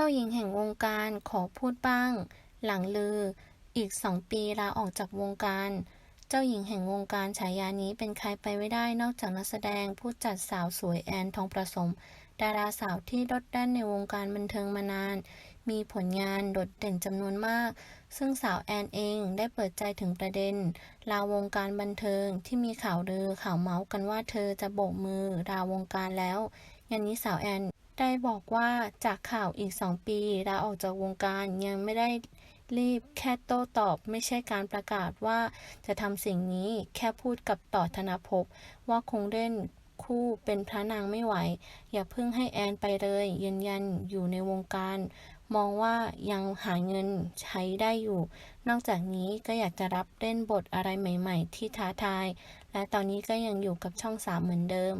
จ้าหญิงแห่งวงการขอพูดบ้าง หลังลือ อีกสองปีลาออกจากวงการ เจ้าหญิงแห่งวงการฉายานี้เป็นใครไปไม่ได้นอกจากนักแสดงผู้จัดสาวสวยแอนทองประสม ดาราสาวที่โดดเด่นในวงการบันเทิงมานาน มีผลงานโดดเด่นจำนวนมาก ซึ่งสาวแอนเองได้เปิดใจถึงประเด็น ลาวงการบันเทิงที่มีข่าวลือข่าวเมาส์กันว่าเธอจะโบกมือลาวงการแล้วงานนี้สาวแอน ได้บอกว่าจากข่าวอีก 2 ปีลาออกจากวงการยังไม่ได้รีบแค่โต้ตอบไม่ใช่การประกาศว่าจะทำสิ่งนี้แค่พูดกับต่อธนภพว่าคงเล่นคู่เป็นพระนางไม่ไหว อย่าเพิ่งให้แอนไปเลยยืนยันอยู่ในวงการ มองว่ายังหาเงินใช้ได้อยู่ นอกจากนี้ก็อยากจะรับเล่นบทอะไรใหม่ ๆ ที่ท้าทาย และตอนนี้ก็ยังอยู่กับช่องสามเหมือนเดิม